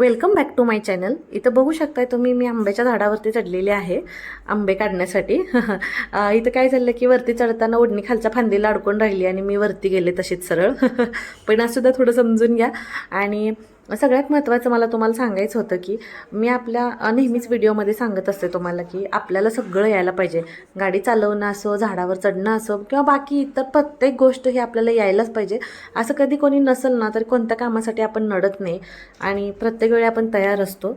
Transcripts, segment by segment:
Welcome back to my channel इथं बघू शकताय तुम्ही मी आंब्याच्या झाडावरती चढलेली आहे आंबे काढण्यासाठी. इथं काय झालं की वरती चढताना ओढणी खालच्या फांदीला अडकून राहिली आणि मी वरती गेले तशीच सरळ. पण आज सुद्धा थोडं समजून घ्या. आणि सगळ्यात महत्त्वाचं मला तुम्हाला सांगायचं होतं की मी आपल्या नेहमीच व्हिडिओमध्ये सांगत असते तुम्हाला की आपल्याला सगळं यायला पाहिजे. गाडी चालवणं असो झाडावर चढणं असो किंवा बाकी इतर प्रत्येक गोष्ट ही आपल्याला यायलाच पाहिजे. असं कधी कोणी नसेल ना तर कोणत्या कामासाठी आपण नडत नाही आणि प्रत्येक वेळी आपण तयार असतो.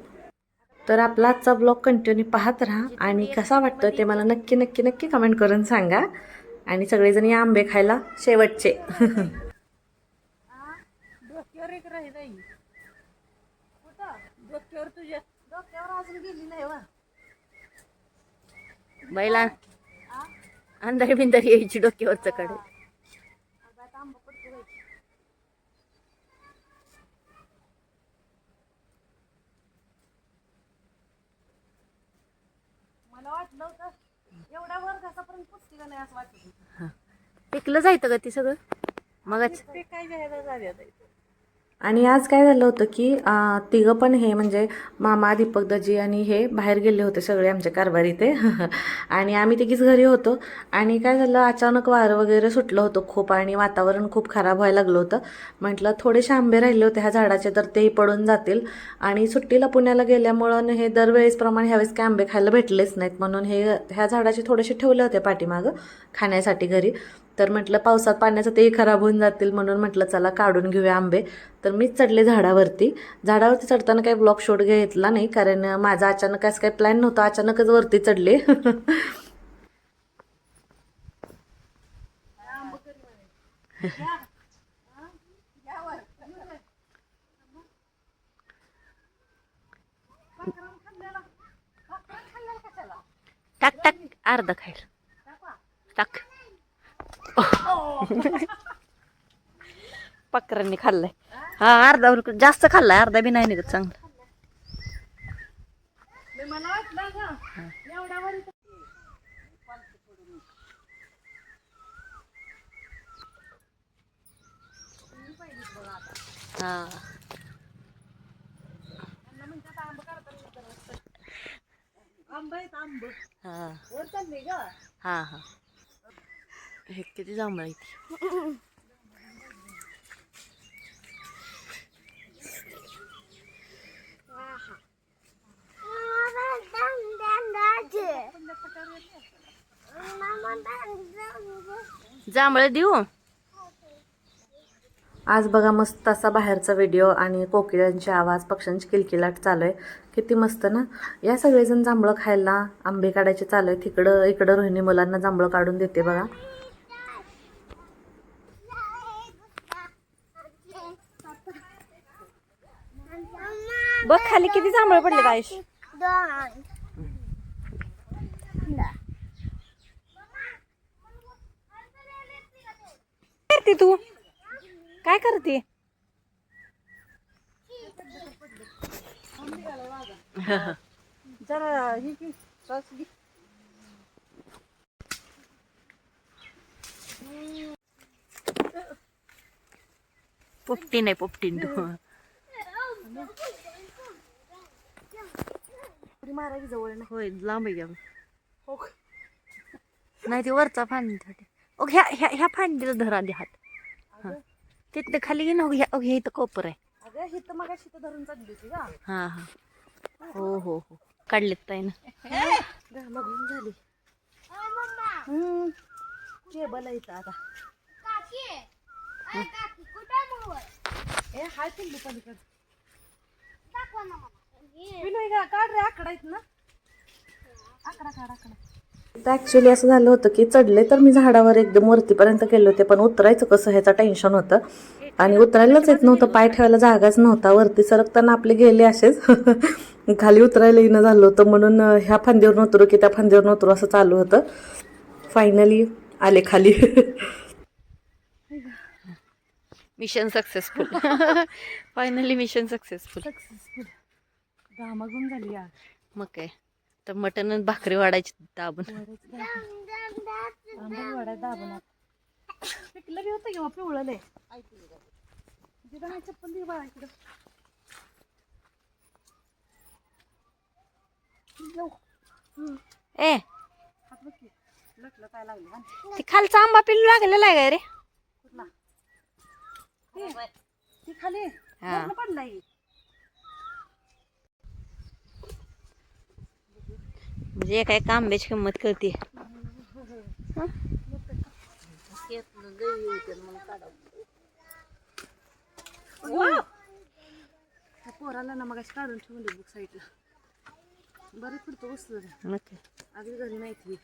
तर आपला आजचा ब्लॉग कंटिन्यू पाहत राहा आणि कसा वाटतो ते मला नक्की नक्की नक्की कमेंट करून सांगा. आणि सगळेजण या आंबे खायला शेवटचे डोक्यावर एक राही नाही कुठं डोक्यावर तुझ्या डोक्यावर अजून गेली नाही वा बैला. अंधारी बिंधारी यायची डोक्यावरचं कडे. मला वाटलं होतं एवढ्या वर का नाही असं. पिकलं जायचं का ते सगळं? मगच. ते काय जायला झाले. आणि आज काय झालं होतं की तिघं पण हे म्हणजे मामा दीपक दाजी आणि हे बाहेर गेले होते सगळे आमचे कारभारी ते आणि आम्ही तिघीच घरी होतो. आणि काय झालं अचानक वारं वगैरे सुटलं होतं खूप आणि वातावरण खूप खराब व्हायला लागलं होतं. म्हटलं थोडेसे आंबे राहिले होते ह्या झाडाचे तर तेही पडून जातील. आणि सुट्टीला पुण्याला गेल्यामुळं हे दरवेळेसप्रमाणे ह्यावेळेस काय आंबे खायला भेटलेच नाहीत. म्हणून हे ह्या झाडाचे थोडेसे ठेवले होते पाठीमागं खाण्यासाठी घरी. तर म्हटलं पावसात पाण्याचं तेही खराब होऊन जातील म्हणून म्हटलं चला काढून घेऊया आंबे. तर मीच चढले झाडावरती. झाडावरती चढताना काही ब्लॉक शॉट घेतला नाही कारण माझा अचानक असं काही प्लॅन नव्हता. अचानकच वरती चढले. टाक टाक अर्धा खाईल. टाक. पकरांनी खाल्लाय. हा अर्धा जास्त खाल्लाय अर्धा बी नाही निघत चांगलं. हा. हा हा. हा किती जांभळा इथे जांभळं देऊ. आज बघा मस्त असा बाहेरचा व्हिडिओ आणि कोकिळांचे आवाज पक्ष्यांची किलकिलाट चालू आहे. किती मस्त ना? या सगळेजण जांभळं खायला आंबे काढायचे चालू आहे. तिकडं इकडं रोहिणी मुलांना जांभळं काढून देते बघा. बघ खाली किती जांभळं पडले आयुष. करते तू? काय करते? जरा ही की सॉस घे. पोपटी नाही पोपटीन तू. पुरी मारायची जवळ ना होय लांब आहे का हो नाही ते वरचा फांदी ओ ह्या ह्या ह्या फांदीला धरा दे हात. हा. तिथं खाली घे ना ह्या ओ, ह्या इथं कोपर आहे. अगं ही तर मग तर धरून चालली होती का हा हा. हो हो हो. काढलेत ताई ना झाली. हम्म. टेबल आहे इथं आता. ए हाय पिल्लू पलीकडे. पिल्लू का काढ रे आकडा आहेत ना. आकडा काढ आकडा. तर ॲक्च्युली असं झालं होतं की चढले तर मी झाडावर एकदम वरतीपर्यंत गेले होते पण उतरायचं कसं ह्याचं टेन्शन होतं. आणि उतरायलाच येत नव्हतं पाय ठेवायला जागाच नव्हता वरती सरकताना आपले गेले असेच. खाली उतरायला येणं झालं होतं म्हणून ह्या फांदीवर उतरू की त्या फांदीवर उतरू असं चालू होतं. फायनली आले खाली. Mission successful finally mission successful successful घामाघूम झाली यार मग काय? तर मटन आणि भाकरी वाढायची दाबून वडा दाबणार. पिकलं बी होतं किंवा पिवळले चप्पल दे बाळा इकडं. ए. हा? ते खालचा आंबा पिल्लू लागलेला आहे का रे? कुठला? खाली पडलाय. म्हणजे एका एका आंब्याची किंमत कळते पोराला ना मग काढून ठेवून बुक साईडला बरं मग काय. अगदी घरी नाही ती.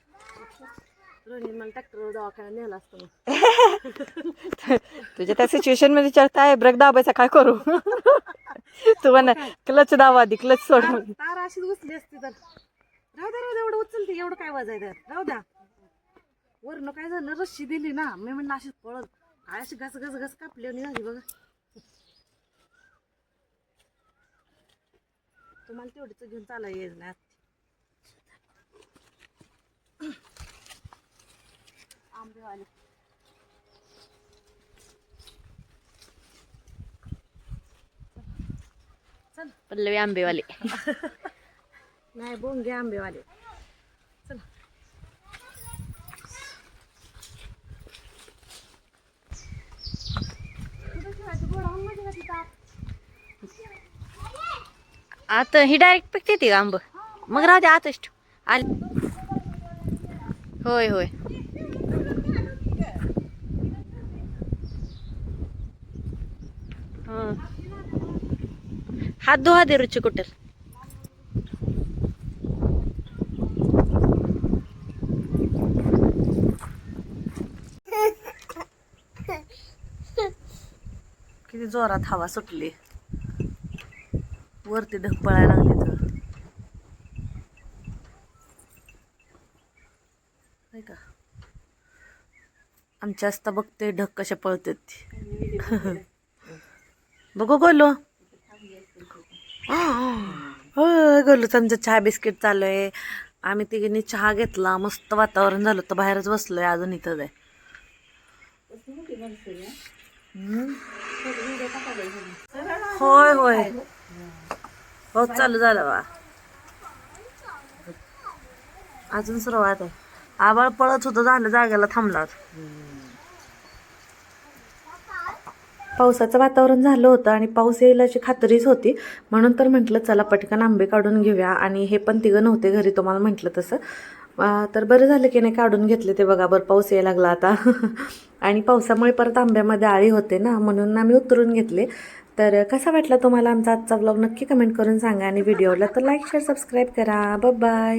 रोहिणी मला ट्रॅक्टरवर दवाखान्यात नेला असतो तुझ्या त्या सिच्युएशनमध्ये विचारता आहे ब्रेक दाबायचा काय करू? तू म्हणा क्लच दाबा आधी क्लच सोड तार अशीच उचली असती तर. राहू द्या राहू द्या एवढं उचलते एवढं काय वाजाय तर राहू द्या. वरनं काय झालं? रस्सी दिली ना. मी म्हणलं अशीच पळत. काय अशी घस घस घस कापली आणि झाली बघा. तुम्हाला तेवढीच घेऊन चाला येईल ना. आंबे आले चल. पल्लवी आंबेवाले. नाही बोंगे आंबेवाले. चला. आता ही डायरेक्ट पिकते ती आंब. मग राहू आताच ठेव. आली. होय होय. हात धुवा दे रुची कुठल. जोरात हवा सुटली. वरती ढग पळायला लागले तर. नाही का? आमच्या असता बघते ढग कशा पळतात बघू गोलो. हो गोलूच आमचं चहा बिस्किट चालू आहे आम्ही तिघींनी चहा घेतला. मस्त वातावरण झालं तर बाहेरच बसलोय अजून इथंच आहे होय होय. हो चालू झालं बा. अजून सुरुवात आहे. आबाळ पळत होतं झालं जागेला थांबला पावसाचं वातावरण झालं होतं आणि पाऊस येईल अशी खात्रीच होती. म्हणून तर म्हटलं चला पटकन आंबे काढून घेऊया. आणि हे पण तिघं नव्हते घरी तुम्हाला म्हटलं तसं. तर बरं झालं की नाही काढून घेतले ते बघा. बरं पाऊस यायला लागला आता. आणि पावसामुळे परत आंब्यामध्ये आळी होते ना म्हणून आम्ही उतरून घेतले. तर कसा वाटला तुम्हाला आमचा आजचा ब्लॉग नक्की कमेंट करून सांगा आणि व्हिडिओला तर लाईक शेअर सबस्क्राईब करा. बाय